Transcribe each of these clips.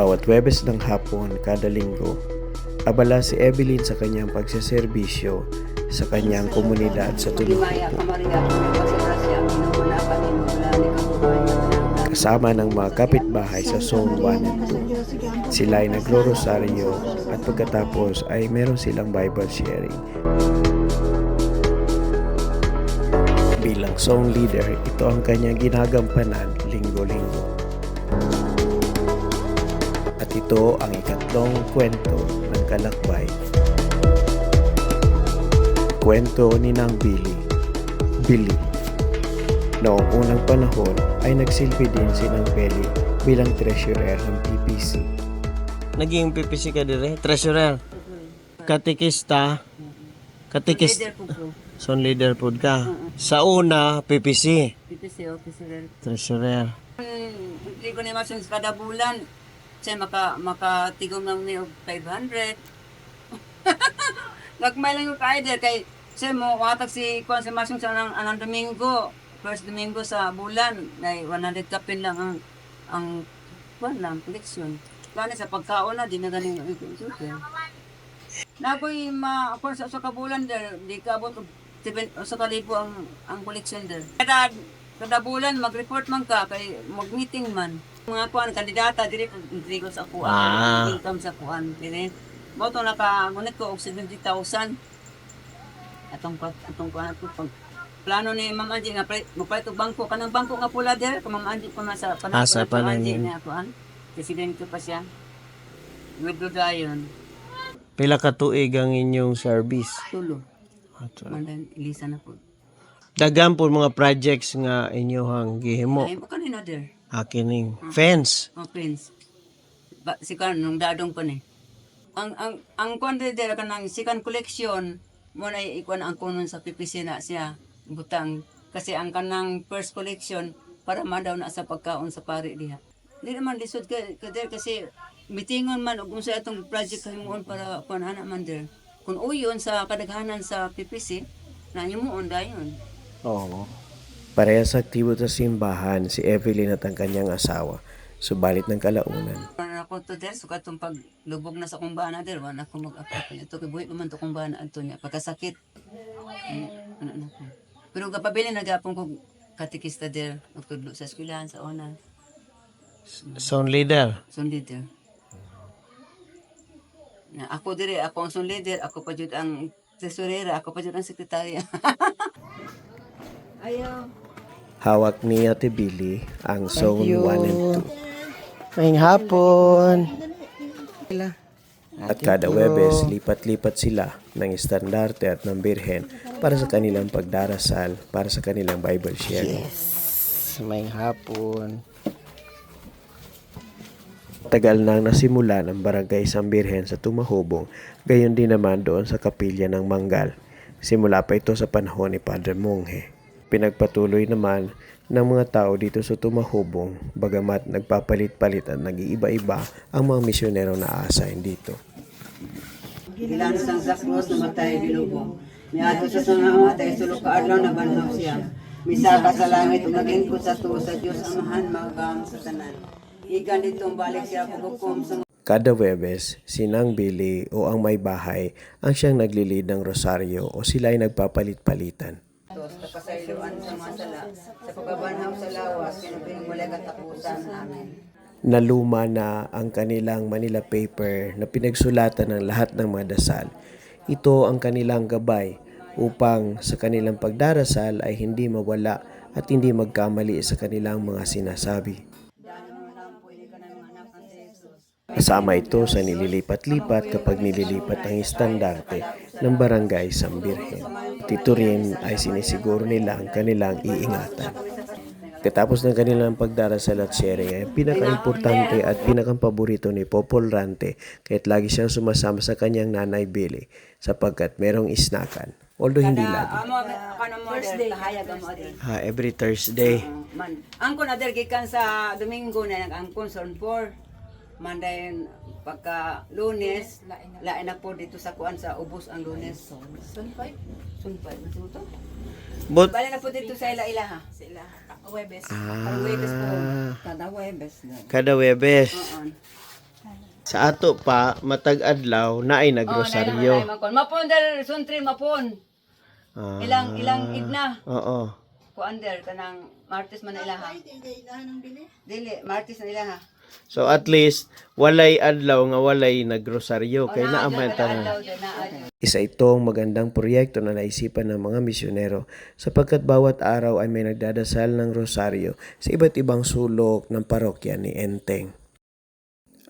Bawat Webes ng hapon kada linggo, abala si Evelyn sa kanyang pagsaserbisyo sa kanyang komunidad sa Nikabuhay, kasama ng mga kapitbahay sa Zone 1 and 2. Sila ay nagro-rosaryo at pagkatapos ay meron silang Bible sharing. Bilang zone leader, ito ang kanyang ginagampanan linggo-linggo. At ito ang ikatlong kwento ng kalakbay. Kwento ni Nang Billy. Billy. Noong unang panahon ay nagsilbi din si Nang Belly bilang treasurer ng PPC. Naging PPC ka dire, treasurer. Katikista. Katikist. Po po. Son leader pod ka. Sa una, PPC. PPC, officer. Treasurer. Hindi ko naman sa kada bulan. Siya maka, makatigom lang niyo 500. Nagmay lang yung ka-idea kay siya mo watag si Kwan sa Masong sa anang, anang Domingo. First Domingo sa bulan. Ay 100 kapin lang ang ang Kwan lang, collection. Kani sa pagkaon na, di na galing yung super. Na ako'y ma, kung sa, sa kabulan der, di ka abot sa kalibo ang ang collection der. Kada kada bulan mag-report man ka kay mag-meeting man. Mga kuan kandidata diri diri ko sa kuan, Ah. income sa kuan diri. Mo to naka ngunit ko og 70,000. Atong atong kuan ko pag plano ni Ma'am Angie nga magpalit og bangko kanang bangko nga pula der ka Ma'am Angie pa man sa Ah, sa panahon na kuan. Presidente pa siya. With dayon. Pila ka tuig ang inyong service. Tulo. Mandan Elisa na po. Daghan po mga projects nga inyohang gihimo. Ay mo kanina der. Akining fence. Oh, Prince. Ba, si kan nung dadong pa ni. Ang ang ang kwan de der kanang sikan collection mo na ikuan ang kunon sa PPC na siya butang kasi ang kanang first collection para madaw na sa pagkaon sa pari diha. Di naman lisod ka, ka der kasi mitingon man og unsa atong project kahimuon para kuan ana man der. Kung uyon sa kadaghanan sa PPC na himuon dayon. Oo. Parehas aktibo sa simbahan si Evelyn at ang kanyang asawa. Subalit ng kalaunan, Para ako to der, sukat tong paglubog na sa kumbana der, wala ako mag-apa niya. Ito, kibuhi pa man to kumbana adto niya, pagkasakit. Ano, ano, ano ko. Pero kapabili nagapon ko katikista der, magtudlo sa eskwelahan sa una. Son leader. Son leader. Na ako dire, ako ang son leader, ako pa jud ang tesorera, ako pa jud ang sekretarya. Ayaw. hawak ni Ate Billy ang Zone 1 and Ngayong hapon. 2. At kada Webes, lipat-lipat sila ng estandarte at ng birhen para sa kanilang pagdarasal, para sa kanilang Bible sharing. Ngayong hapon. Tagal nang nasimula ng barangay San Birhen sa Tumahubong, gayon din naman doon sa kapilya ng Manggal. Simula pa ito sa panahon ni Padre Monge. Pinagpatuloy naman ng mga tao dito sa Tumahubong, bagamat nagpapalit-palit at nag-iiba-iba ang mga misyonero na aasahin dito. Ilan sang sakros na matay binubo. Niadto sa nga matay sulok ka adlaw na banhaw siya. Misaka sa langit ug naging ko sa tuo sa Dios amahan magang sa tanan. Igan ditong balik siya kugukom sa Kada Webes, sinang Billy o ang may bahay ang siyang naglilid ng rosaryo o sila ay nagpapalit-palitan. Tos kapasayloan sa mga sala. Sa pagbabanhaw sa lawas kinubining muli katapusan namin. Naluma na ang kanilang Manila paper na pinagsulatan ng lahat ng mga dasal. Ito ang kanilang gabay upang sa kanilang pagdarasal ay hindi mawala at hindi magkamali sa kanilang mga sinasabi. Kasama ito sa nililipat-lipat kapag nililipat ang estandarte ng barangay San Birhen. Tito rin ay sinisiguro nila ang kanilang iingatan. Katapos ng kanilang pagdarasal at sharing ay pinaka-importante at pinaka-paborito ni Popol Rante kahit lagi siyang sumasama sa kanyang nanay Billy sapagkat merong isnakan. Although hindi lagi. Amo der. Ha, every Thursday. Angkon ader gikan sa Domingo na nag-angkon son 4. Manday pagka Lunes, lain na po dito sa kuan sa ubos ang Lunes. Sunpay. Sunpay. Ano to? But, Bali na po dito sa ila-ila ha. Sa ila. Webes. Ah. Webes po. Kada Webes na. kada Webes. Oo. Sa ato pa, matag adlaw na ay nagrosaryo. Oh, mapon. Mapon der suntri mapon. Ah, Ilang ilang igna. Oo. Kuander kanang Martes man na ilaha. Dili, Martes na ilaha. So at least walay adlaw nga walay nagrosaryo kay naa man tanan. Isa itong magandang proyekto na naisipan ng mga misyonero sapagkat bawat araw ay may nagdadasal ng rosaryo sa iba't ibang sulok ng parokya ni Enteng.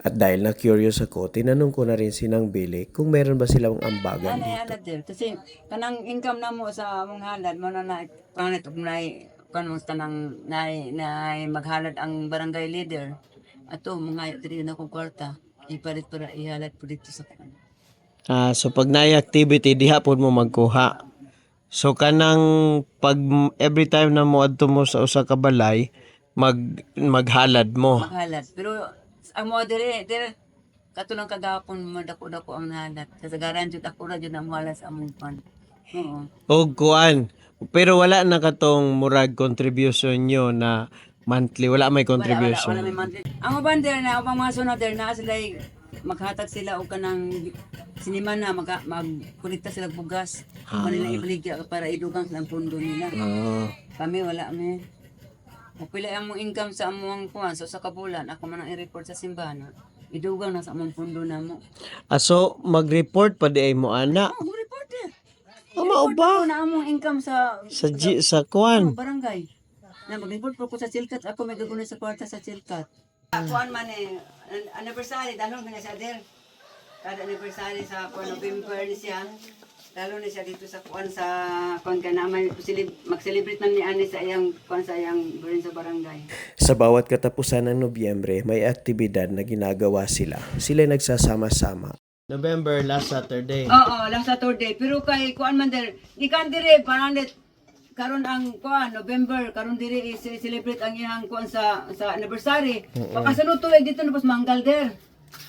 At dahil na curious ako, tinanong ko na rin si Nang Billy kung meron ba silang ambagan Ano dito. kasi kanang income na mo sa among halad mo na na panganit og nay kanang kanang nay nay maghalad ang barangay leader. Ato mga diri na kong kwarta ipalit para ihalad po dito sa kan. Ah, so pag naay activity diha pod mo magkuha. So kanang pag every time na mo adto mo sa usa ka balay, mag maghalad mo. Maghalad. Pero ang mo diri dir katulong kagapon madako-dako ang nahalad. Kasagaran jud ako ra jud ang muhala sa among pan. Oo. Og kuan. Pero wala na katong murag contribution nyo na monthly. Wala may Wala, contribution. wala, wala may monthly. Ang uban der na upang mga sunod der na sila maghatag sila og kanang sinima na mag magkulikta sila bugas. Ah. nila ibaligya para idugang silang pundo nila. Ah. Kami wala mi. O pila ang mong income sa among kuan so sa kabulan ako man ang i-report sa simbahan. Idugang na sa among pundo namo. Ah, so mag-report pa di ay mo ana. Oh, mo report eh. Mao ba? Na among income sa Sa G, sa kuan. barangay. Na mag-report po ko sa Chilkat. Ako may gagawin sa kwarta sa Chilkat. Kuan man eh, an- anniversary, dalon ka na siya der. Kada anniversary sa kuan November ni siya. Lalo na siya dito sa kuan sa kuan ka na may silib- mag-celebrate man ni ani sa iyang kuan sa iyang burin sa barangay. Sa bawat katapusan ng Nobyembre, may aktibidad na ginagawa sila. Sila nagsasama-sama November last Saturday. Oo, last Saturday. Pero kay kuan man der, di kan dire parang karon ang kuan November karon dire i-celebrate ang iyang kuan sa sa anniversary. Pagkasunod tuig dito na pas manggal der.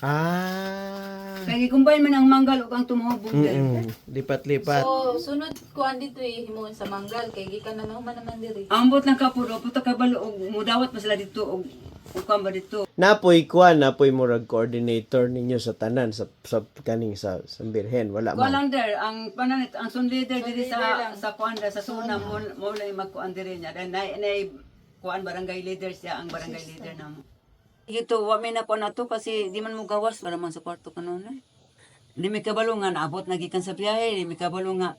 Ah. Kaya combine man ang manggal ug ang tumuhubog der. Mm, lipat-lipat. So, sunod ko dito eh, himuon sa manggal, kay gikan na naman naman diri. Ambot ng kapuro, puto ka balo og mudawat pa sila dito og og kamba dito. Napoy kuan, napoy murag coordinator ninyo sa tanan sa sa kaning sa, sa Birhen. Wala man. Kuan der, ang pananit ang sun leader diri sa sa kuan sa suna mo mo lay magkuan diri niya. Then nay nay kuan barangay leader siya ang barangay leader namo. Ito, wa may na po na to kasi di man mo gawas para man sa kwarto kanon. Eh. Di may kabalo nga naabot na gikan sa biyahe, di may kabalo nga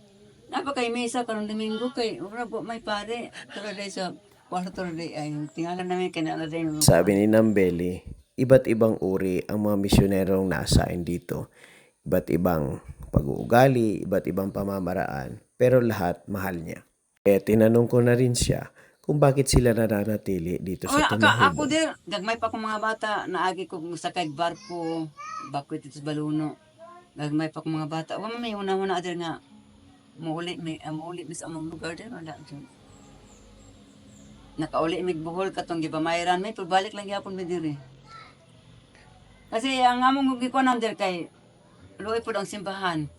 napakay mesa karon Domingo kay ura po may pare. Pero dai sa kwarto dai ay tingalan namin kanala dai Sabi ni Nambeli, iba't ibang uri ang mga misyonerong naasain dito. Iba't ibang pag-uugali, iba't ibang pamamaraan, pero lahat mahal niya. Kaya tinanong ko na rin siya kung bakit sila nananatili dito Oh, sa Tumahubo. ako dir, gagmay pa akong mga bata, naagi ko sa kay barko, bakwit ito sa baluno. Gagmay pa akong mga bata. Wala may una-una dir nga, muuli, may, uh, muuli mi sa among lugar dir, wala dyan. Nakauli mi buhol katong gipamayran may pagbalik lang gyapon mi diri. Kasi ang among gikuan dir kay luoy pud ang simbahan.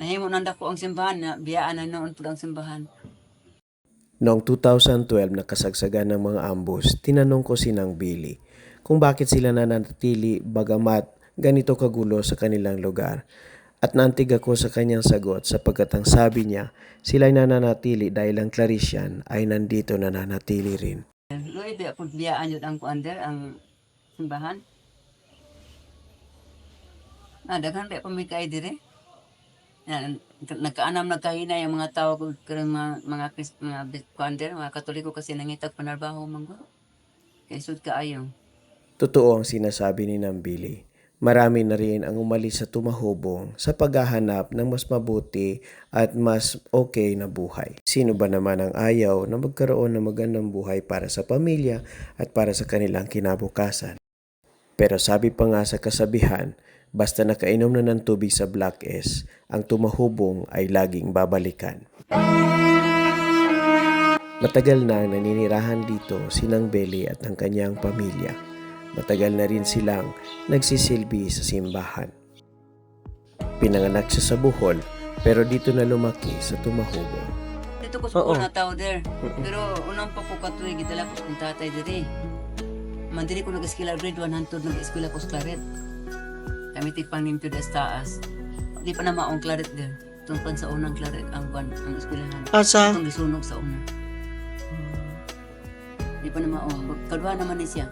Nahimo nanda ko ang simbahan na biyaan na noon pud ang simbahan. Noong 2012 nakasagsagan ng mga ambus, tinanong ko si Nang Billy kung bakit sila nananatili bagamat ganito kagulo sa kanilang lugar. At nantig ako sa kanyang sagot sapagkat ang sabi niya, sila'y nananatili dahil ang Clarician ay nandito nananatili rin. Luoy biya pud biyaan yun ang kuander ang simbahan. Ah, daghan ba pa may kay dire? Yan, nagkaanam nagkahina yung mga tao karang mga mga mga kuander, mga katoliko kasi nangitag panarbaho manggo. Kay sud kaayo. Totoo ang sinasabi ni Nambili. Marami na rin ang umalis sa tumahubong sa paghahanap ng mas mabuti at mas okay na buhay. Sino ba naman ang ayaw na magkaroon ng magandang buhay para sa pamilya at para sa kanilang kinabukasan? Pero sabi pa nga sa kasabihan, basta nakainom na ng tubig sa Black S, ang tumahubong ay laging babalikan. Matagal na naninirahan dito si Nang Beli at ang kanyang pamilya. Matagal na rin silang nagsisilbi sa simbahan. Pinanganak siya sa Bohol pero dito na lumaki sa Tumahubong. Dito ko sa una tao there. Pero unang pa ko katuig gidala ko kung tatay dire. Mandiri ko nag-eskwela grade 100 nag-eskwela ko sa Claret. Kami tipang nim to the taas. Di pa na maong claret din. Tungkol sa unang claret ang kwan ang eskwelahan. Asa? Itong gisunog sa una. Di pa na maong. Kadwa naman ni siya.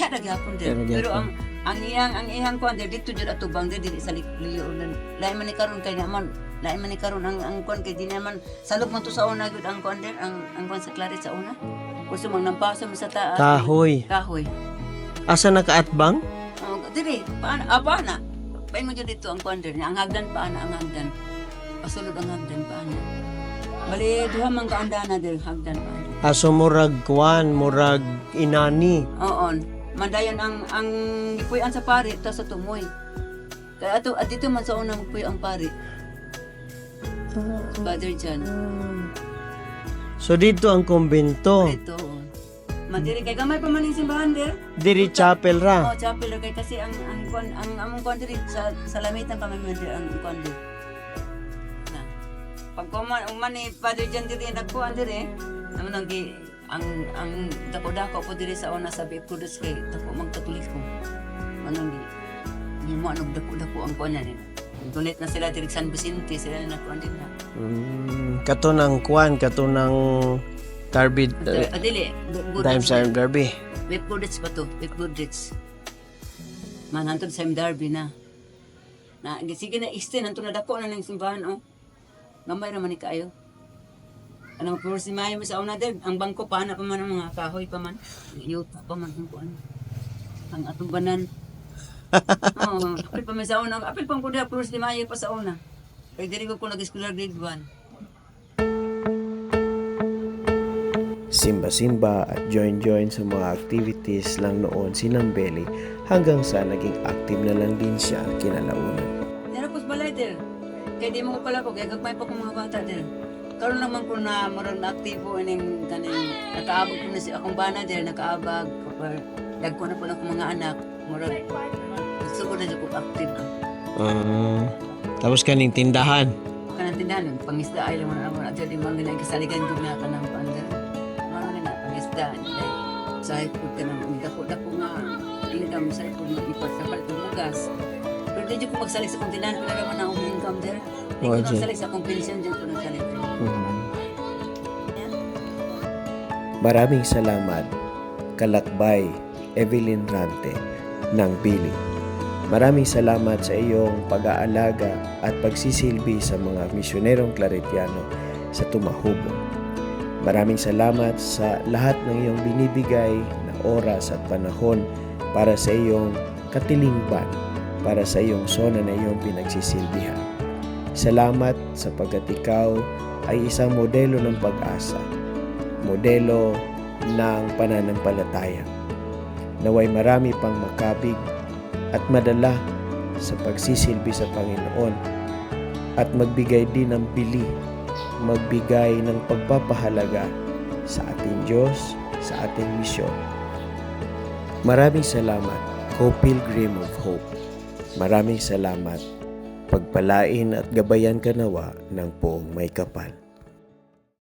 Di ada gyapon Di ada din. Pero ang ang iyang ang iyang kwan din dito jud atubang din dili sa liliunan. Lain man ni karon kay naman lain man ni karon ang ang kwan kay di naman salog man to sa una gud ang kwan din ang ang kwan sa claret sa una. Gusto mang nampasa mo sa taas. Kahoy. Kahoy. Asa nakaatbang? Oh, dili, paano, ah, paano? Paano mo dyan dito ang konder niya? Ang hagdan, paano ang hagdan? Pasulod ang hagdan, paano? Bali, duha man kaanda na din, hagdan, paano? Aso murag kwan, murag inani. Oo, mandayon ang, ang ipuyan sa pari, ta sa tumoy. Kaya ato, at dito man sa unang magpuy ang pari. Father John. So dito ang kumbento. Ito, Mandiri kay gamay pa man yung simbahan der. Diri chapel ra. Oh, chapel kay kasi ang ang kwan ang among diri sa sa lamitan pa man diri ang kwan diri. Na. Pag kuman man ni Father John diri nagkuan diri, naman ang gi ang ang dako-dako po diri sa una sa Bipkudos kay dako mang katoliko. Manang gi gi mo ano dako-dako ang kwan na Donate na sila diri sa San Vicente sila na kuan din na. Mm, kato ng kwan, kato ng Darby, uh, Ah, dili, good Times Time Derby. Bipkudos pa to, Bipkudos. Manantod sa Darby na. Na, sige na extend, nanto na dako na ng simbahan, oh. Gamay naman ni kayo. Anong puro si Mayo mo sa una din, ang bangko pa na pa man ang mga kahoy pa man. Yuta pa man ang kuan. Ang atong banan. Oo, apil pa man sa una. Apil pa ko na puro si Mayo pa sa una. Kaya diri ko ko nag-eskwela grade 1. Simba-simba at join-join sa mga activities lang noon si Nambeli hanggang sa naging active na lang din siya kinalaunan. Narapos balay dir. Kaya di mo ko pala ko, kaya gagmay pa ko mga bata dir. Karoon naman ko na marang na aktibo ining kaning nakaabag ko na si akong bana dir, nakaabag. Kapag dagko na po na akong mga anak, murag gusto ko na dyan ko active. Mm, tapos kaning tindahan. Kanang tindahan, pangisda ay lang naman at di mga ganang kasaligan ko na kanang panda. Mga na pangisda, dahil sa food ka nang dako-dako nga income sa nga ipat sa ng bugas. Pero di ko magsalik sa kong tindahan, pero naman na akong income there. Di ko di. nagsalik sa akong pension dyan ko nagsalik. Mm. Maraming salamat, Kalakbay Evelyn Rante ng Bili. Maraming salamat sa iyong pag-aalaga at pagsisilbi sa mga misyonerong Claretiano sa Tumahubo. Maraming salamat sa lahat ng iyong binibigay na oras at panahon para sa iyong katilingban, para sa iyong sona na iyong pinagsisilbihan. Salamat sapagkat ikaw ay isang modelo ng pag-asa, modelo ng pananampalataya. Naway marami pang makabig at madala sa pagsisilbi sa Panginoon at magbigay din ng bili, magbigay ng pagpapahalaga sa ating Diyos, sa ating misyon. Maraming salamat, Co-Pilgrim of Hope. Maraming salamat, pagpalain at gabayan ka nawa ng poong may kapal.